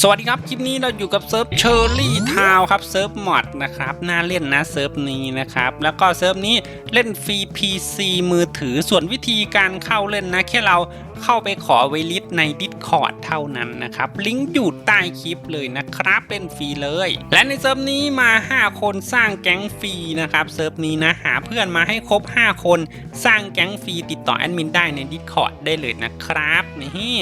สวัสดีครับ คลิปนี้เราอยู่กับเซิร์ฟเชอร์รี่ทาวครับเซิร์ฟมอดนะครับ น่าเล่นนะเซิร์ฟนี้นะครับ แล้วก็เซิร์ฟนี้เล่นฟรี PC มือถือส่วนวิธีการเข้าเล่นนะ แค่เราเข้าไปขอไวลิสใน Discord เท่านั้นนะครับ ลิงก์อยู่ใต้คลิปเลยนะครับเล่นฟรีเลย และในเซิร์ฟนี้มา 5 คนสร้างแก๊งฟรีนะครับเซิร์ฟนี้นะหาเพื่อนมาให้ครบ 5 คน สร้างแก๊งฟรีติดต่อแอดมินได้ใน Discord ได้เลยนะครับนี่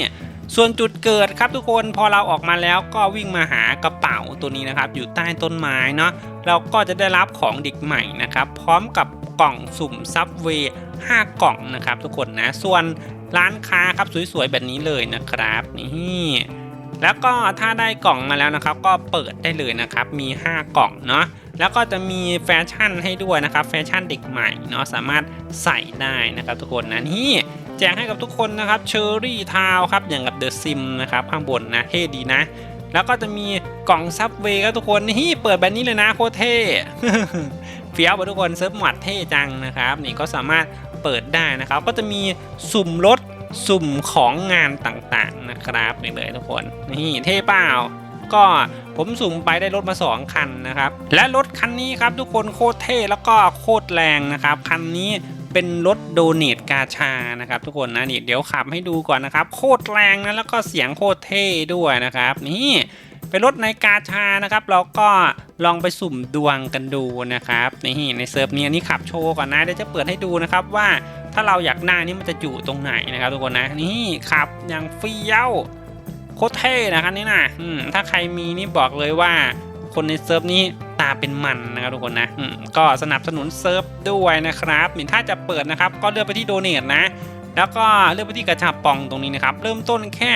ส่วนจุดเกิดครับทุกคนพอเราออกมาแล้วก็วิ่งมาหากระเป๋าตัวนี้นะครับ อยู่ใต้ต้นไม้เนาะเราก็จะได้รับของเด็กใหม่นะครับ พร้อมกับกล่องสุ่มซับเวย์5กล่องนะครับทุกคนนะส่วนร้านค้าครับสวยๆแบบนี้เลยนะครับนี่แล้วก็ถ้าได้กล่องมาแล้วนะครับ ก็เปิดได้เลยนะครับ มี 5 กล่องเนาะแล้วก็จะมีแฟชั่นให้ด้วยนะครับ แฟชั่นเด็กใหม่เนาะสามารถใส่ได้นะครับทุกคนนะนี่ แจกให้กับทุกคนนะครับเชอรี่ทาวครับอย่างกับเดอะซิมนะครับข้างบนนะเท่ดีนะ แล้วก็จะมีกล่องซับเวย์ครับทุกคนนี่เปิดแบบนี้เลยนะโคตรเท่เฟี้ยวไปทุกคนเซิร์ฟหมัดเท่จังนะครับนี่ก็สามารถเปิดได้นะครับ ก็จะมีสุ่มรถสุ่มของงานต่างๆนะครับนี่เลยทุกคนนี่เท่เปล่าก็ผมสุ่มไปได้รถมา 2 คันนะครับ และรถคันนี้ครับทุกคนโคตรเท่แล้วก็โคตรแรงนะครับ คันนี้ เป็นรถโดเนทกาชานะครับ ทุกคนนะนี่เดี๋ยวขับให้ดูก่อนนะครับ โคตรแรงนะแล้วก็เสียงโคตรเท่ด้วยนะครับ นี่เป็นรถในกาชานะครับ เราก็ลองไปสุ่มดวงกันดูนะครับนี่ในเซิร์ฟนี้อันนี้ขับโชว์ก่อนนะเดี๋ยวจะเปิดให้ดูนะครับว่าถ้าเราอยากได้านี่มันจะอยู่ตรงไหนนะครับ ทุกคนนะนี่ขับอย่างเฟี้ยวโคตรเท่นะครับนี่นะถ้าใครมีนี่บอกเลยว่าคนในเซิร์ฟนี้ ตาเป็นมันนะครับทุกคนนะก็สนับสนุนเซิร์ฟด้วยนะครับนี่ถ้าจะเปิดนะครับ ก็เลือกไปที่โดเนทนะ แล้วก็เลือกไปที่กระชับปองตรงนี้นะครับ เริ่มต้นแค่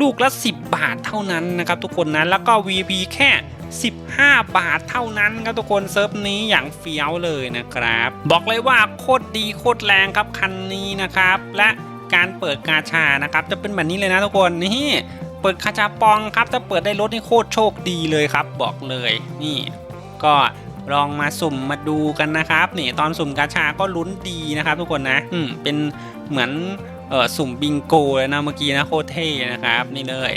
ลูกละ 10 บาทเท่านั้นนะครับทุกคนนะแล้วก็ VP แค่ 15 บาทเท่านั้นครับทุกคนเซิร์ฟนี้อย่างเฟี้ยวเลยนะครับ บอกเลยว่าโคตรดีโคตรแรงครับคันนี้นะครับ และการเปิดกาชานะครับ จะเป็นแบบนี้เลยนะทุกคนนี่เปิดคาชาปองครับถ้าเปิดได้รถนี่โคตรโชคดีเลยครับ บอกเลยนี่ ก็ลองมาสุ่มมาดูกันนะครับนี่ตอนสุ่มกาชาก็ลุ้นดีนะครับ ทุกคนนะอืมเป็นเหมือนเออสุ่มบิงโกเลยนะเมื่อกี้นะโคตรเท่นะครับนี่เลย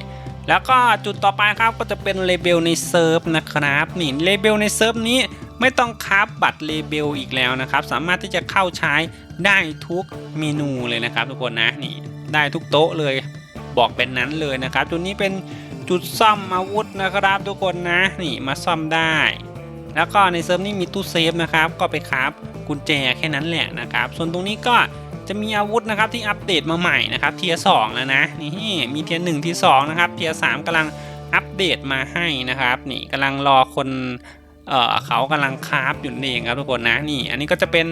แล้วก็จุดต่อไปครับก็จะเป็นเลเบลในเซิร์ฟนะครับนี่เลเบลในเซิร์ฟนี้ไม่ต้องคราบัตรเลเบลอีกแล้วนะครับ สามารถที่จะเข้าใช้ได้ทุกเมนูเลยนะครับ ทุกคนนะนี่ได้ทุกโต๊ะเลยบอกเป็นนั้นเลยนะครับ จุดนี้เป็นจุดซ่อมอาวุธนะครับ ทุกคนนะนี่มาซ่อมได้ แล้วก็ในเซิร์ฟนี้มีตู้เซฟนะครับ ก็ไปคราฟกุญแจแค่นั้นแหละนะครับ ส่วนตรงนี้ก็จะมีอาวุธนะครับที่อัปเดตมาใหม่นะครับเทียสองแล้วนะนี่มีเทียหนึ่งทีสองนะครับเทียสามกำลังอัปเดตมาให้นะครับ นี่กำลังรอคนเออเขากำลังคราฟอยู่นี่เองครับทุกคนนะนี่ อันนี้ก็จะเป็น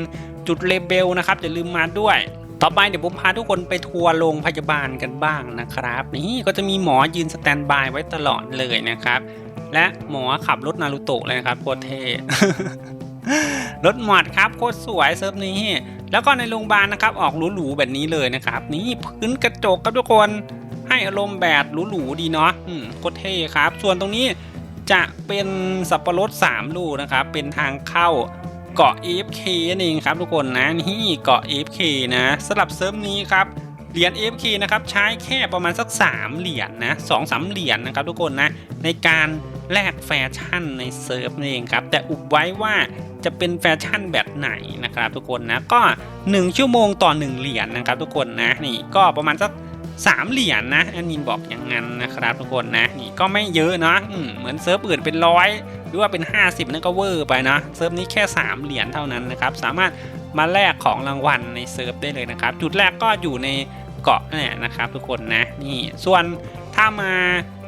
จุดเลเบลนะครับอย่าลืมมาด้วย ต่อไปเดี๋ยวผมพาทุกคนไปทัวร์โรงพยาบาลกันบ้างนะครับ นี่ก็จะมีหมอยืนสแตนบายไว้ตลอดเลยนะครับ และหมอขับรถนารูโตะเลยนะครับโคตรเท่รถหมอดครับโคตรสวยเซิร์ฟนี้แล้วก็ในโรงพยาบาลนะครับออกหรูๆแบบนี้เลยนะครับ นี่พื้นกระจกครับทุกคนให้อารมณ์แบบหรูๆดีเนาะโคตรเท่ครับ ส่วนตรงนี้จะเป็นสับปะรด3ลูกนะครับ เป็นทางเข้า เกาะ AFK นั่นเองครับทุกคนนะนี่เกาะ AFK นะสำหรับเซิร์ฟนี้ครับเหรียญ AFK นะครับใช้แค่ประมาณสัก 3 เหรียญนะสองสามเหรียญนะครับทุกคนนะในการแลกแฟชั่นในเซิร์ฟนั่นเองครับแต่อุบไว้ว่าจะเป็นแฟชั่นแบบไหนนะครับทุกคนนะก็ 1 ชั่วโมงต่อ 1 เหรียญนะครับทุกคนนะนี่ก็ประมาณสัก 3 เหรียญนะแอดมินบอกอย่างนั้นนะครับทุกคนนะนี่ก็ไม่เยอะเนาะเหมือนเซิร์ฟอื่นเป็นร้อยหรือว่าเป็น 50นั่นก็เวอร์ไปนะเซิร์ฟนี้แค่ 3 เหรียญเท่านั้นนะครับสามารถมาแลกของรางวัลในเซิร์ฟได้เลยนะครับ จุดแรกก็อยู่ในเกาะเนี่ยนะครับ ทุกคนนะนี่ส่วนถ้ามา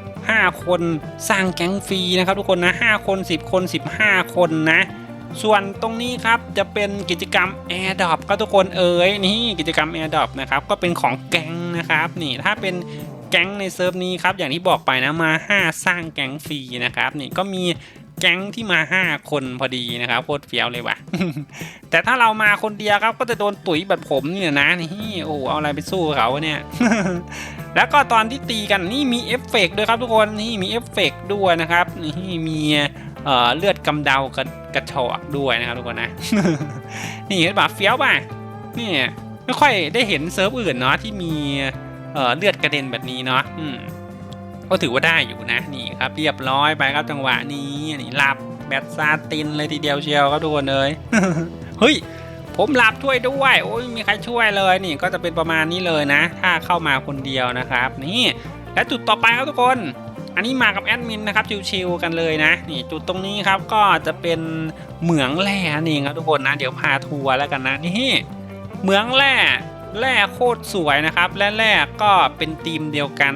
5 คนสร้างแก๊งฟรีนะครับทุกคนนะ5คน 10 คน 15 คนนะ ส่วนตรงนี้ครับจะเป็นกิจกรรม AirDrop ก็ทุกคนเอ๋ยนี่กิจกรรม AirDrop นะครับก็เป็นของแก๊งนะครับนี่ถ้าเป็นแก๊งในเซิร์ฟนี้ครับอย่างที่บอกไปนะมา 5 สร้างแก๊งฟรีนะครับนี่ก็มีแก๊งที่มา 5 คนพอดีนะครับโคตรเฟี้ยวเลยว่ะ แต่ถ้าเรามาคนเดียวครับก็จะโดนตุ๋ยแบบผมเนี่ยนะนี่โอ้เอาอะไรไปสู้เขาเนี่ยแล้วก็ตอนที่ตีกันนี่มีเอฟเฟกด้วยครับทุกคนนี่มีเอฟเฟกด้วยนะครับนี่มี เลือดกำเดากระกระชอกด้วยนะครับทุกคนนะ นี่เห็นป่ะเฟี้ยวป่ะนี่ไม่ค่อยได้เห็นเซิร์ฟอื่นเนาะที่มีเอ่อเลือดกระเด็นแบบนี้เนาะอืมก็ถือว่าได้อยู่นะนี่ครับเรียบร้อยไปครับจังหวะนี้นี่หลับแบตซาตินเลยทีเดียวเชียวครับทุกคนเลยเฮ้ยผมหลับช่วยด้วยโอ้ยไม่มีใครช่วยเลยนี่ก็จะเป็นประมาณนี้เลยนะ ถ้าเข้ามาคนเดียวนะครับ นี่และจุดต่อไปครับทุกคน อันนี้มากับแอดมินนะครับชิวๆกันเลยนะนี่จุดตรงนี้ครับก็จะเป็นเหมืองแร่นั่ครับทุกคนนะเดี๋ยวพาทัวร์แล้วกันนะนี่เหมืองแร่แร่โคตรสวยนะครับและแร่ก็เป็นธีมเดียวกัน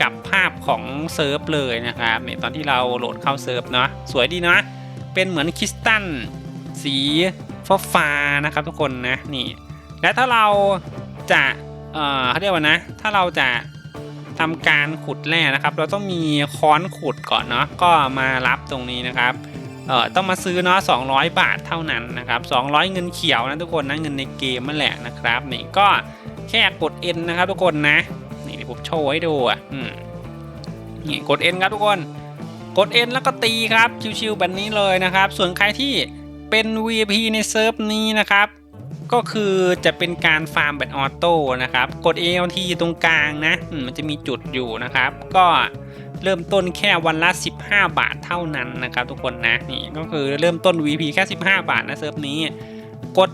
กับภาพของเซิร์ฟเลยนะครับนี่ตอนที่เราโหลดเข้าเซิร์ฟเนาะสวยดีเนาะเป็นเหมือนคริสตัลสีฟ้าฟ้านะครับทุกคนนะนี่และถ้าเราจะเอ่อเขาเรียกว่านะ ถ้าเราจะ ทำการขุดแร่นะครับ เราต้องมีค้อนขุดก่อนเนาะก็มารับตรงนี้นะครับเอ่อต้องมาซื้อเนาะ200 บาทเท่านั้นนะครับ200 เงินเขียวนะทุกคนนะเงินในเกมนั่นแหละนะครับนี่ก็แค่กด N นะครับทุกคนนะนี่เดี๋ยวผมโชว์ให้ดูอะนี่กด N ครับทุกคน กด N แล้วก็ตีครับชิวๆแบบนี้เลยนะครับ ส่วนใครที่เป็น VIP ในเซิร์ฟนี้นะครับ ก็คือจะเป็นการฟาร์มแบบออโต้นะครับ กด ALT ตรงกลางนะมมันจะมีจุดอยู่นะครับ ก็เริ่มต้นแค่วันละ 15 บาทเท่านั้นนะครับทุกคนนะนี่ก็คือเริ่มต้น VP แค่ 15 บาทนะเซิร์ฟนี้ กด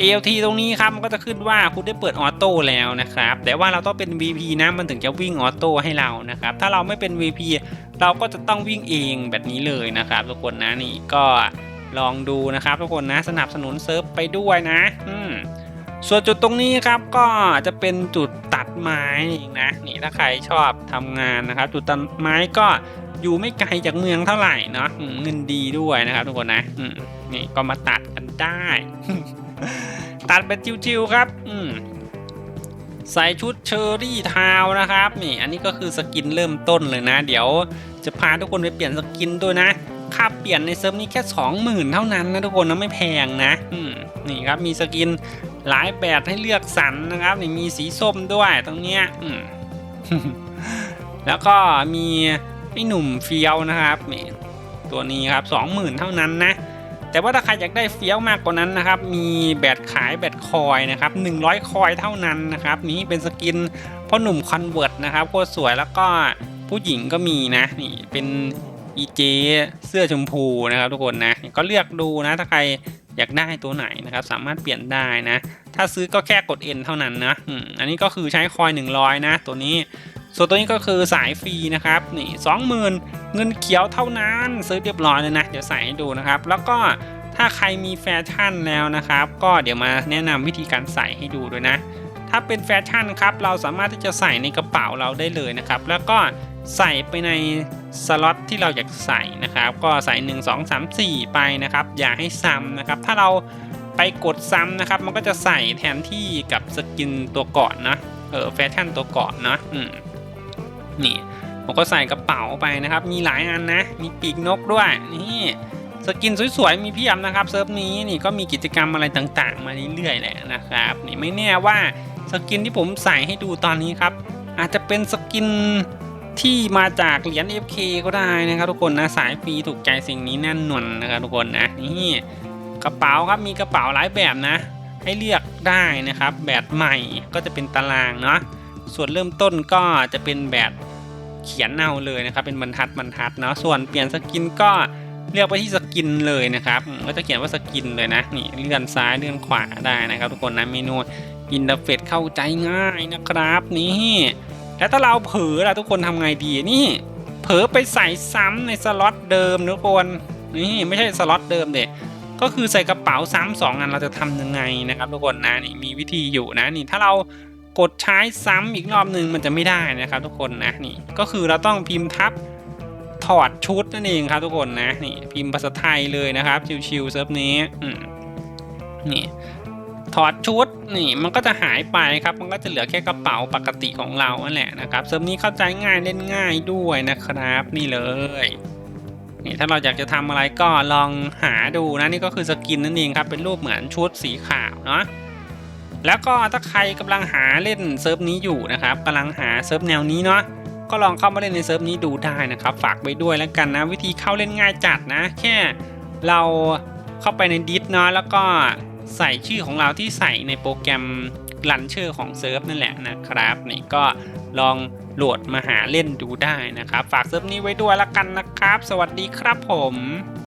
ALT ตรงนี้ครับมันก็จะขึ้นว่าคุณได้เปิดออโต้แล้วนะครับ แต่ว่าเราต้องเป็น VP นะมันถึงจะวิ่งออโต้ให้เรานะครับ ถ้าเราไม่เป็น VP เราก็จะต้องวิ่งเองแบบนี้เลยนะครับทุกคนนะนี่ก็ ลองดูนะครับทุกคนนะสนับสนุนเซิร์ฟไปด้วยนะอืมส่วนจุดตรงนี้ครับก็จะเป็นจุดตัดไม้นะนี่ถ้าใครชอบทำงานนะครับ จุดตัดไม้ก็อยู่ไม่ไกลจากเมืองเท่าไหร่เนาะเงินดีด้วยนะครับทุกคนนะนี่ก็มาตัดกันได้ ตัดเป็นจิวๆครับอืใส่ชุดเชอร์รี่ทาวนะครับนี่อันนี้ก็คือสกินเริ่มต้นเลยนะ เดี๋ยวจะพาทุกคนไปเปลี่ยนสกินด้วยนะ ค่าเปลี่ยนในเซิร์ฟนี้แค่ 20,000 เท่านั้นนะทุกคนนะไม่แพงนะนี่ครับมีสกินหลายแบบให้เลือกสรรนะครับนี่มีสีส้มด้วยตรงเนี้ยแล้วก็มีไอ้หนุ่มเฟี้ยวนะครับนี่ตัวนี้ครับ 20,000 เท่านั้นนะแต่ว่าถ้าใครอยากได้เฟี้ยวมากกว่านั้นนะครับ มีแบตขายแบตคอยนะครับ100 คอยเท่านั้นนะครับนี้เป็นสกินพ่อหนุ่มคอนเวิร์ตนะครับโคตรสวยแล้วก็ผู้หญิงก็มีนะนี่เป็น อีเจเสื้อชมพูนะครับทุกคนนะก็เลือกดูนะถ้าใครอยากได้ตัวไหนนะครับสามารถเปลี่ยนได้นะ ถ้าซื้อก็แค่กด N เท่านั้นนะอันนี้ก็คือใช้คอย 100 นะ ตัวนี้ ส่วนตัวนี้ก็คือสายฟรีนะครับนี่สองหมื่นเงินเขียวเท่านั้นซื้อเรียบร้อยเลยนะเดี๋ยวใส่ให้ดูนะครับ แล้วก็ถ้าใครมีแฟชั่นแล้วนะครับ ก็เดี๋ยวมาแนะนำวิธีการใส่ให้ดูด้วยนะ ถ้าเป็นแฟชั่นครับเราสามารถที่จะใส่ในกระเป๋าเราได้เลยนะครับ แล้วก็ ใส่ไปในสล็อตที่เราอยากใส่นะครับ ก็ใส่ 1 2 3 4 ไปนะครับ อย่าให้ซ้ำนะครับ ถ้าเราไปกดซ้ำนะครับ มันก็จะใส่แทนที่กับสกินตัวก่อนนะเออแฟชั่นตัวก่อนเนาะอืมนี่ผมก็ใส่กระเป๋าไปนะครับ มีหลายอันนะ มีปีกนกด้วย นี่สกินสวยๆ มีเพียบนะครับเซิร์ฟนี้นี่ก็มีกิจกรรมอะไรต่างๆ มาเรื่อยๆแหละนะครับ นี่ไม่แน่ว่าสกินที่ผมใส่ให้ดูตอนนี้ครับ อาจจะเป็นสกิน ที่มาจากเหรียญ FK ก็ได้นะครับทุกคนนะสายฟรีถูกใจสิ่งนี้แน่นอนนะครับทุกคนนะนี่กระเป๋าครับมีกระเป๋าหลายแบบนะ ให้เลือกได้นะครับ แบบใหม่ก็จะเป็นตารางเนาะส่วนเริ่มต้นก็จะเป็นแบบเขียนเอาเลยนะครับ เป็นบรรทัดบรรทัดเนาะส่วนเปลี่ยนสกินก็เลือกไปที่สกินเลยนะครับก็จะเขียนว่าสกินเลยนะนี่เลื่อนซ้ายเลื่อนขวาได้นะครับ ทุกคนนะเมนูอินเทอร์เฟซเข้าใจง่ายนะครับนี่ แล้วถ้าเราเผลอล่ะทุกคนทำไงดีนี่เผลอไปใส่ซ้ำในสล็อตเดิมทุกคนนี่ไม่ใช่สล็อตเดิมเด็กก็คือใส่กระเป๋าซ้ำสองอันเราจะทำยังไงนะครับทุกคนนะนี่มีวิธีอยู่นะนี่ถ้าเรากดใช้ซ้ำอีกรอบหนึ่งมันจะไม่ได้นะครับ ทุกคนนะนี่ก็คือเราต้องพิมพ์ทับถอดชุดนั่นเองครับทุกคนนะนี่พิมพ์ภาษาไทยเลยนะครับชิวๆเซิร์ฟนี้นี่ถอดชุด นี่มันก็จะหายไปครับ มันก็จะเหลือแค่กระเป๋าปกติของเรานั่นแหละนะครับเซิร์ฟนี้เข้าใจง่ายเล่นง่ายด้วยนะครับ นี่เลยนี่ถ้าเราอยากจะทำอะไรก็ลองหาดูนะนี่ก็คือสกินนั่นเองครับเป็นรูปเหมือนชุดสีขาวเนาะแล้วก็ถ้าใครกำลังหาเล่นเซิร์ฟนี้อยู่นะครับกำลังหาเซิร์ฟแนวนี้เนาะก็ลองเข้ามาเล่นในเซิร์ฟนี้ดูได้นะครับ ฝากไว้ด้วยแล้วกันนะ วิธีเข้าเล่นง่ายจัดนะ แค่เราเข้าไปในดิสเนาะแล้วก็ ใส่ชื่อของเราที่ใส่ในโปรแกรมลันเชอร์ของเซิร์ฟนั่นแหละนะครับนี่ก็ลองโหลดมาหาเล่นดูได้นะครับ ฝากเซิร์ฟนี้ไว้ด้วยละกันนะครับ สวัสดีครับผม